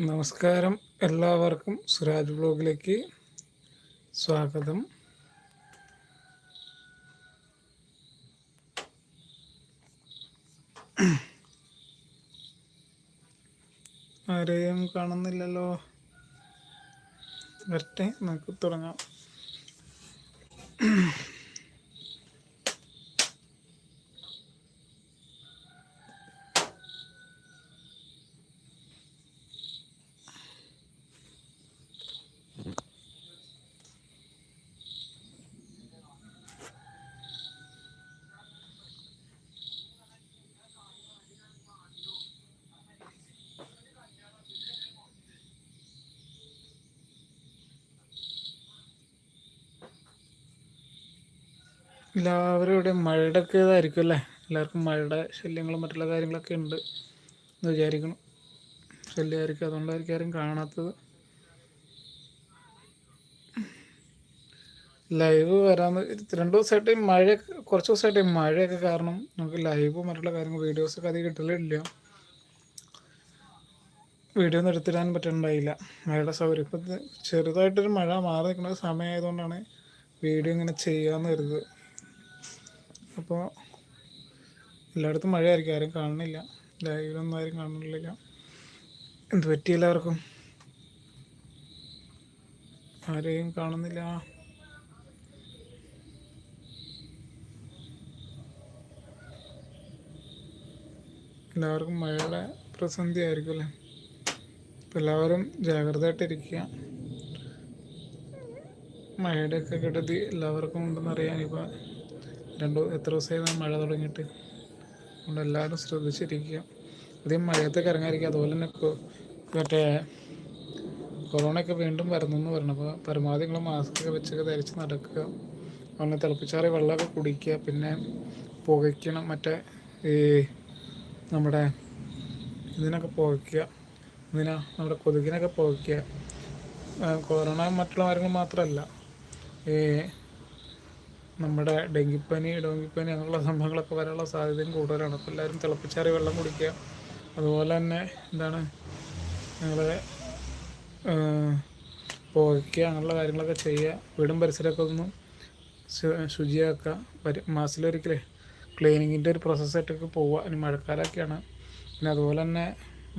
നമസ്കാരം. എല്ലാവർക്കും സുരാജ് ബ്ലോഗിലേക്ക് സ്വാഗതം. ആരെയും കാണുന്നില്ലല്ലോ. വരട്ടെ നമുക്ക് തുടങ്ങാം. എല്ലാവരും ഇവിടെ മഴയുടെ ഒക്കെ ഇതായിരിക്കും അല്ലേ? എല്ലാവർക്കും മഴയുടെ ശല്യങ്ങളും മറ്റുള്ള കാര്യങ്ങളൊക്കെ ഉണ്ട് എന്ന് വിചാരിക്കണം ശല്യമായിരിക്കും. അതുകൊണ്ടായിരിക്കും ആരും കാണാത്തത്. ലൈവ് വരാന്ന് രണ്ട് ദിവസമായിട്ട് മഴ കുറച്ച് ദിവസമായിട്ട് മഴയൊക്കെ കാരണം നമുക്ക് ലൈവ് മറ്റുള്ള കാര്യങ്ങൾ വീഡിയോസൊക്കെ അധികം കിട്ടലില്ല. വീഡിയോ ഒന്നും എടുത്തിടാൻ പറ്റുന്നുണ്ടായില്ല മഴയുടെ സൗകര്യം. ഇപ്പം ചെറുതായിട്ടൊരു മഴ മാറി നിൽക്കുന്ന സമയമായതുകൊണ്ടാണ് വീഡിയോ ഇങ്ങനെ ചെയ്യാമെന്ന് കരുതുന്നത് അപ്പോൾ എല്ലായിടത്തും മഴയായിരിക്കും. ആരും കാണുന്നില്ല. ലൈവിലൊന്നും ആരും കാണുന്നില്ല എന്ത് പറ്റി എല്ലാവർക്കും? ആരെയും കാണുന്നില്ല. എല്ലാവർക്കും മഴയുടെ പ്രതിസന്ധി ആയിരിക്കും അല്ലേ? അപ്പം എല്ലാവരും ജാഗ്രതയായിട്ടിരിക്കുക മഴയുടെയൊക്കെ കെടുതി എല്ലാവർക്കും ഉണ്ടെന്ന് അറിയാൻ ഇപ്പോൾ രണ്ട് എത്ര ദിവസമായി മഴ തുടങ്ങിയിട്ട്? അതുകൊണ്ട് എല്ലാവരും ശ്രദ്ധിച്ചിരിക്കുക. അധികം മഴയത്തേക്ക് ഇറങ്ങാതിരിക്കുക അതുപോലെ തന്നെ മറ്റേ കൊറോണയൊക്കെ വീണ്ടും വരുന്നു എന്ന് പറഞ്ഞു അപ്പോൾ പരമാവധി നിങ്ങൾ മാസ്കൊക്കെ വെച്ചൊക്കെ ധരിച്ച് നടക്കുക. അങ്ങനെ തിളപ്പിച്ചാറിയ വെള്ളമൊക്കെ കുടിക്കുക. പിന്നെ പുകയ്ക്കണം. മറ്റേ ഈ നമ്മുടെ ഇതിനൊക്കെ പുകയ്ക്കുക. ഇതിനാ നമ്മുടെ കൊതുകിനൊക്കെ പുകയ്ക്കുക. കൊറോണ മറ്റുള്ള കാര്യങ്ങൾ മാത്രമല്ല. ഈ നമ്മുടെ ഡെങ്കിപ്പനി ഡോങ്കിപ്പനി അങ്ങനെയുള്ള സംഭവങ്ങളൊക്കെ വരാനുള്ള സാധ്യതയും കൂടുതലാണ്. അപ്പോൾ എല്ലാവരും തിളപ്പിച്ചാറി വെള്ളം കുടിക്കുക. അതുപോലെ തന്നെ എന്താണ് നിങ്ങൾ പുകയ്ക്കുക അങ്ങനെയുള്ള കാര്യങ്ങളൊക്കെ ചെയ്യുക. വീടും പരിസരമൊക്കെ ഒന്ന് ശുചിയാക്കുക. വരും മാസത്തിലൊരിക്കലേ ക്ലീനിങ്ങിന്റെ ഒരു പ്രോസസ്സായിട്ടൊക്കെ പോവുക. ഇനി മഴക്കാലമൊക്കെയാണ്. പിന്നെ അതുപോലെ തന്നെ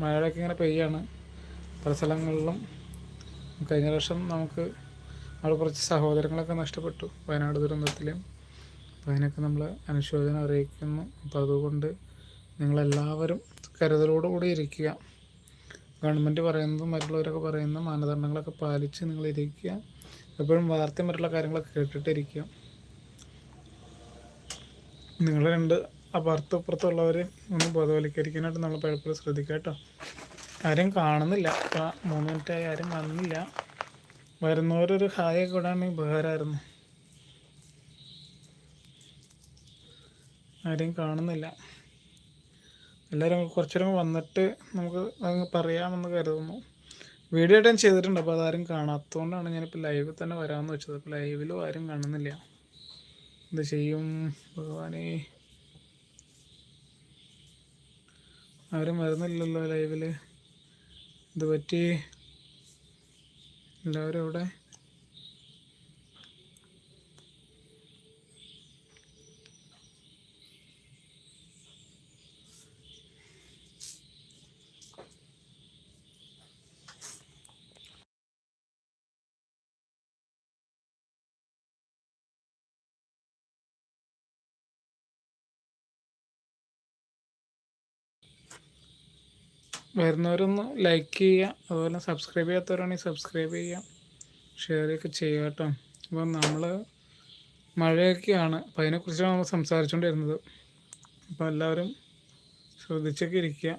മഴയൊക്കെ ഇങ്ങനെ പെയ്യാണ്. പല സ്ഥലങ്ങളിലും കഴിഞ്ഞ വർഷം നമുക്ക് അവിടെ കുറച്ച് സഹോദരങ്ങളൊക്കെ നഷ്ടപ്പെട്ടു വയനാട് ദുരന്തത്തിൽ അപ്പോൾ അതിനൊക്കെ നമ്മൾ അനുശോചനം അറിയിക്കുന്നു. അപ്പോൾ അതുകൊണ്ട് നിങ്ങളെല്ലാവരും കരുതലോടുകൂടി ഇരിക്കുക. ഗവൺമെന്റ് പറയുന്നതും മറ്റുള്ളവരൊക്കെ പറയുന്ന മാനദണ്ഡങ്ങളൊക്കെ പാലിച്ച് നിങ്ങൾ ഇരിക്കുക. എപ്പോഴും വാർത്തയും മറ്റുള്ള കാര്യങ്ങളൊക്കെ കേട്ടിട്ടിരിക്കുക. നിങ്ങൾ രണ്ട് അപ്പുറത്തുപ്പുറത്തുള്ളവരെ ഒന്ന് ബോധവൽക്കരിക്കാനായിട്ട് നമ്മൾ പലപ്പോഴും ശ്രദ്ധിക്കുക കേട്ടോ. ആരും കാണുന്നില്ല. മൂന്ന് മിനിറ്റായി ആരും വന്നില്ല വരുന്നവരൊരു ഹായ കൂടാണെങ്കിൽ ഉപകാരമായിരുന്നു. ആരെയും കാണുന്നില്ല. എല്ലാവരും കുറച്ചുകൂടെ വന്നിട്ട് നമുക്ക് അങ്ങ് പറയാമെന്ന് കരുതുന്നു. വീഡിയോ ഞാൻ ചെയ്തിട്ടുണ്ട് അപ്പോൾ അതാരും കാണാത്തതുകൊണ്ടാണ് ഞാനിപ്പോൾ ലൈവിൽ തന്നെ വരാമെന്ന് വെച്ചത്. അപ്പോൾ ലൈവിലും ആരും കാണുന്നില്ല. എന്ത് ചെയ്യും? ഭഗവാനെ. ആരും വരുന്നില്ലല്ലോ ലൈവിൽ ഇത് പറ്റി? എല്ലാവരും അവിടെ? വരുന്നവരൊന്ന് ലൈക്ക് ചെയ്യുക. അതുപോലെ സബ്സ്ക്രൈബ് ചെയ്യാത്തവരാണെങ്കിൽ സബ്സ്ക്രൈബ് ചെയ്യാം ഷെയറൊക്കെ ചെയ്യുക കേട്ടോ. അപ്പം നമ്മൾ മഴയൊക്കെയാണ്. അപ്പം അതിനെക്കുറിച്ചാണ് നമ്മൾ സംസാരിച്ചുകൊണ്ടിരുന്നത് അപ്പോൾ എല്ലാവരും ശ്രദ്ധിച്ചൊക്കെ ഇരിക്കുക.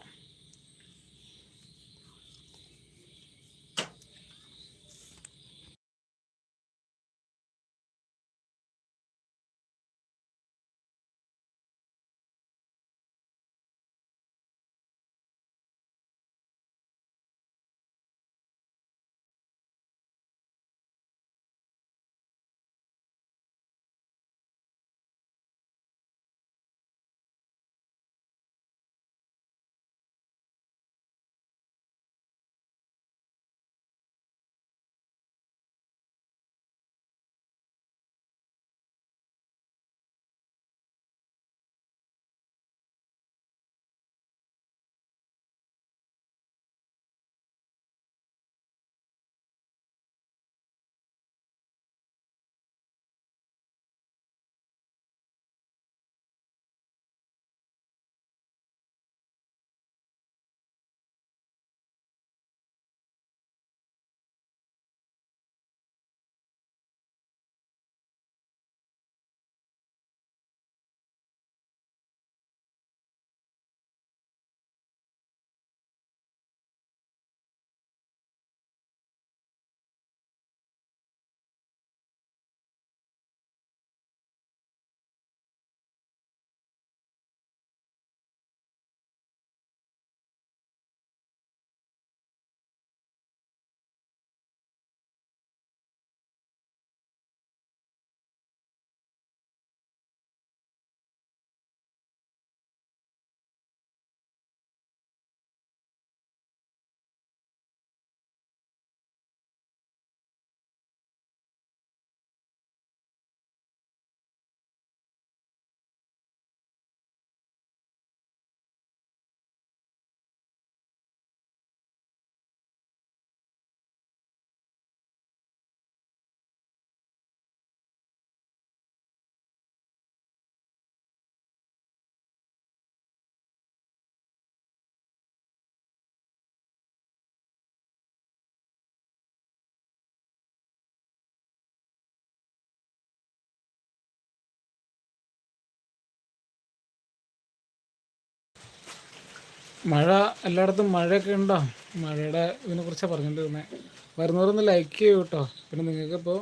മഴ എല്ലായിടത്തും മഴയൊക്കെ ഉണ്ടോ? മഴയുടെ ഇതിനെ കുറിച്ചാണ് പറഞ്ഞുകൊണ്ടിരുന്നത് വരുന്നവരൊന്ന് ലൈക്ക് ചെയ്യൂ കേട്ടോ പിന്നെ നിങ്ങൾക്കിപ്പോൾ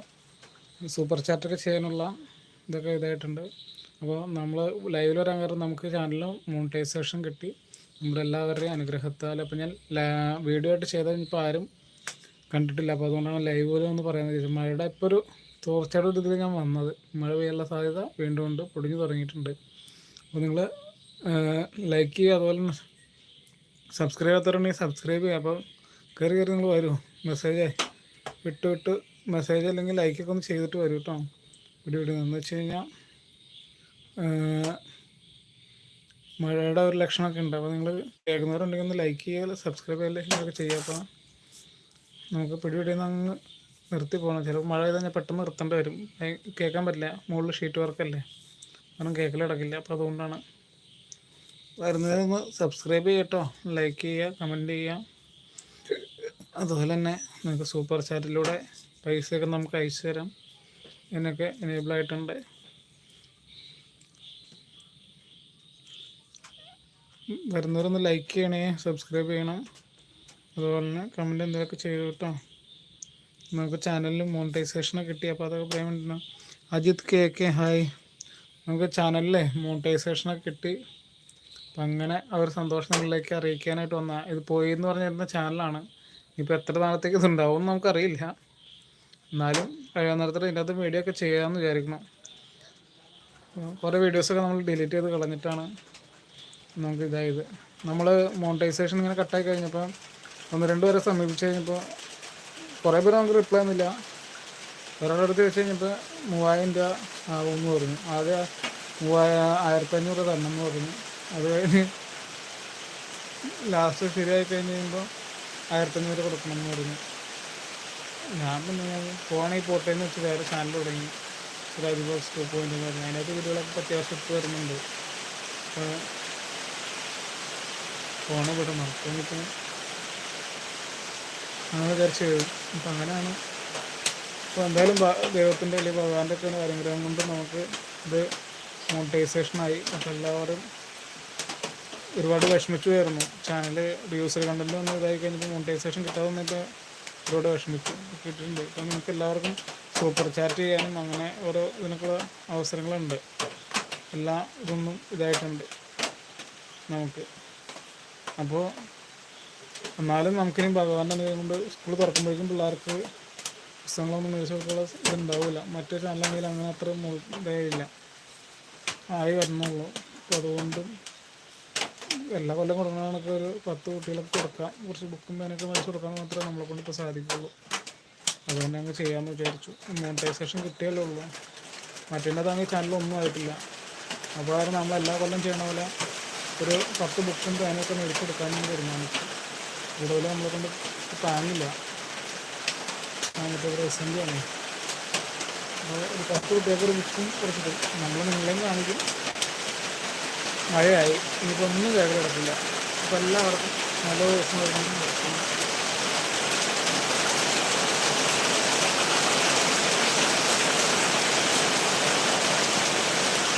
സൂപ്പർ ചാറ്റൊക്കെ ചെയ്യാനുള്ള ഇതൊക്കെ ഇതായിട്ടുണ്ട്. അപ്പോൾ നമ്മൾ ലൈവിൽ വരാൻ കാരണം നമുക്ക് ചാനലിൽ മോണിറ്റൈസേഷൻ കിട്ടി. നമ്മുടെ എല്ലാവരുടെയും അനുഗ്രഹത്താൽ. അപ്പോൾ ഞാൻ വീഡിയോ ആയിട്ട് ചെയ്താൽ ഇപ്പോൾ ആരും കണ്ടിട്ടില്ല. അപ്പോൾ അതുകൊണ്ടാണ് ലൈവ് പോലും എന്ന് പറയുന്നത് മഴയുടെ ഇപ്പോൾ ഒരു തോർച്ചയുടെ ഒരു ഇതിൽ ഞാൻ വന്നത്. മഴ പെയ്യാനുള്ള സാധ്യത വീണ്ടും ഉണ്ട്. പൊടിഞ്ഞു തുടങ്ങിയിട്ടുണ്ട്. അപ്പോൾ നിങ്ങൾ ലൈക്ക് ചെയ്യുക. അതുപോലെ സബ്സ്ക്രൈബ് ചെയ്യാത്തവരുണ്ടെങ്കിൽ സബ്സ്ക്രൈബ് ചെയ്യുക. അപ്പോൾ കയറി കയറി നിങ്ങൾ വരൂ. മെസ്സേജ് വിട്ട് വിട്ട് മെസ്സേജ് അല്ലെങ്കിൽ ലൈക്കൊക്കെ ഒന്ന് ചെയ്തിട്ട് വരൂ കേട്ടോ. വീഡിയോ ഇടുന്നത് എന്ന് വെച്ച് കഴിഞ്ഞാൽ മഴയുടെ ഒരു ലക്ഷണമൊക്കെ ഉണ്ട്. അപ്പോൾ നിങ്ങൾ കേൾക്കുന്നവരുണ്ടെങ്കിൽ ഒന്ന് ലൈക്ക് ചെയ്യുക സബ്സ്ക്രൈബ് ചെയ്യുക ചെയ്യുക. അപ്പോൾ നമുക്ക് പിടിപിടിയിൽ അങ്ങ് നിർത്തി പോകണം ചിലപ്പോൾ മഴ പെയ്താൽ പെട്ടെന്ന് നിർത്തേണ്ടി വരും. കേൾക്കാൻ പറ്റില്ല. മുകളിൽ ഷീറ്റ് വർക്കല്ലേ കാരണം കേൾക്കലടക്കില്ല അപ്പോൾ അതുകൊണ്ടാണ് വരുന്നതൊന്ന് സബ്സ്ക്രൈബ് ചെയ്യട്ടോ. ലൈക്ക് ചെയ്യുക കമന്റ് ചെയ്യുക. അതുപോലെ തന്നെ നിങ്ങൾക്ക് സൂപ്പർ ചാറ്റിലൂടെ പൈസയൊക്കെ നമുക്ക് അയച്ചു തരാം. ഇതിനൊക്കെ എനേബിൾ ആയിട്ടുണ്ട്. വരുന്നവരൊന്ന് ലൈക്ക് ചെയ്യണേ സബ്സ്ക്രൈബ് ചെയ്യണം. അതുപോലെ തന്നെ കമന്റ് എന്തെങ്കിലുമൊക്കെ ചെയ്തു കേട്ടോ. നമുക്ക് ചാനലിൽ മോണിറ്റൈസേഷനൊക്കെ കിട്ടി. അപ്പോൾ അതൊക്കെ പറയാൻ വേണ്ടി അജിത് കെ കെ ഹായ് നമുക്ക് ചാനലിലെ മോണിറ്റൈസേഷനൊക്കെ കിട്ടി. അങ്ങനെ അവർ സന്തോഷം നിങ്ങളിലേക്ക് അറിയിക്കാനായിട്ട് വന്ന ഇത് പോയി എന്ന് പറഞ്ഞിരുന്ന ചാനലാണ്. ഇപ്പോൾ എത്ര നാളത്തേക്ക് ഇതുണ്ടാവും നമുക്കറിയില്ല. എന്നാലും കഴിയാവുന്നിടത്തോടെ ഇതിന്റെ അകത്ത് വീഡിയോ ഒക്കെ ചെയ്യാമെന്ന് വിചാരിക്കണം കുറേ വീഡിയോസൊക്കെ നമ്മൾ ഡിലീറ്റ് ചെയ്ത് കളഞ്ഞിട്ടാണ് നമുക്ക് ഇതായത്. നമ്മൾ മോണിറ്റൈസേഷൻ ഇങ്ങനെ കട്ടായി കഴിഞ്ഞപ്പോൾ ഒന്ന് രണ്ട് പേരെ സമീപിച്ച് കഴിഞ്ഞപ്പോൾ കുറേ പേര് നമുക്ക് റിപ്ലൈ ഒന്നുമില്ല ഒരാളുടെ അടുത്ത് വെച്ച് കഴിഞ്ഞപ്പോൾ മൂവായിരം രൂപ ആകുമെന്ന് പറഞ്ഞു. ആദ്യം മൂവായിരം ആയിരത്തി അഞ്ഞൂറ് തരണം എന്ന് പറഞ്ഞു. അത് കഴിഞ്ഞ് ലാസ്റ്റ് ശരിയായി കഴിഞ്ഞ് കഴിയുമ്പോൾ ആയിരത്തഞ്ഞൂറ് കൊടുക്കണം എന്ന് പറഞ്ഞു. ഞാൻ പിന്നെ ഫോണിൽ പോട്ടെ എന്ന് വെച്ച് വേറെ ചാനൽ തുടങ്ങി. രാജ്ബോസ് ടു പോയിന്റ് എന്ന് പറഞ്ഞു. അതിനകത്ത് വീഡിയോകളൊക്കെ അത്യാവശ്യം ഇട്ട് വരുന്നുണ്ട്. അപ്പോൾ ഫോണ് വിടണം അപ്പോൾ ഇപ്പം അങ്ങനെ വിചാരിച്ച് അപ്പം അങ്ങനെയാണ്. അപ്പോൾ എന്തായാലും ദൈവത്തിന്റെ അല്ലെങ്കിൽ ഭഗവാന്റെ ഒക്കെ അനുഗ്രഹം കൊണ്ട് നമുക്ക് ഇത് മോണിറ്റൈസേഷനായി അപ്പോൾ എല്ലാവരും ഒരുപാട് വിഷമിച്ചു പോയിരുന്നു. ചാനൽ വ്യൂസ് കണ്ടല്ലോ എന്ന് ഇതായി കഴിഞ്ഞപ്പോൾ മോണിറ്റൈസേഷൻ കിട്ടാതെ ഒരുപാട് വിഷമിച്ചു. കിട്ടിയിട്ടുണ്ട്. ഇപ്പം നിങ്ങൾക്ക് എല്ലാവർക്കും സൂപ്പർ ചാറ്റ് ചെയ്യാനും അങ്ങനെ ഓരോ ഇതിനൊക്കെ അവസരങ്ങളുണ്ട്. എല്ലാ ഇതൊന്നും ഇതായിട്ടുണ്ട് നമുക്ക്. അപ്പോൾ എന്നാലും നമുക്കിനി ഭഗവാന്റെ അനുഗ്രഹം കൊണ്ട് സ്കൂൾ തുറക്കുമ്പോഴേക്കും പിള്ളേർക്ക് പുസ്തകങ്ങളൊന്നും മേടിച്ചു കൊടുക്കാനുള്ള ഇതുണ്ടാവില്ല മറ്റൊരു ചാനലാണെങ്കിൽ അങ്ങനെ അത്ര ഇതായില്ല. ആയി വരണുള്ളൂ. അപ്പോൾ അതുകൊണ്ടും എല്ലാ കൊല്ലം കൊടുക്കണതൊക്കെ ഒരു പത്ത് കുട്ടികളൊക്കെ കൊടുക്കാം. കുറച്ച് ബുക്കും പേനൊക്കെ മേടിച്ച് കൊടുക്കാൻ മാത്രമേ നമ്മളെ കൊണ്ട് ഇപ്പോൾ സാധിക്കുള്ളൂ. അതുകൊണ്ട് ഞങ്ങൾ ചെയ്യാമെന്ന് വിചാരിച്ചു. മോണിറ്റൈസേഷൻ കിട്ടിയല്ലേ ഉള്ളൂ. മറ്റേതാണെങ്കിൽ ചാനലൊന്നും ആയിട്ടില്ല. അപ്പോൾ കാരണം നമ്മൾ എല്ലാ കൊല്ലം ചെയ്യണ പോലെ ഒരു പത്ത് ബുക്കും പേനൊക്കെ മേടിച്ച് കൊടുക്കാനും തീരുമാനിച്ചു കൂടുതൽ നമ്മളെ കൊണ്ട് താങ്ങില്ല. മറ്റേ റെസെന്റ് ആണ്. അപ്പോൾ ഒരു പത്ത് കുട്ടികൾക്ക് ഒരു ബുക്കും കുറച്ചിട്ട് നമ്മൾ നിങ്ങളെയും കാണിക്കും. മഴയായി. ഇനിയിപ്പോൾ ഒന്നും കേൾക്കാൻ ഇപ്പോൾ എല്ലാവർക്കും നല്ല ദിവസം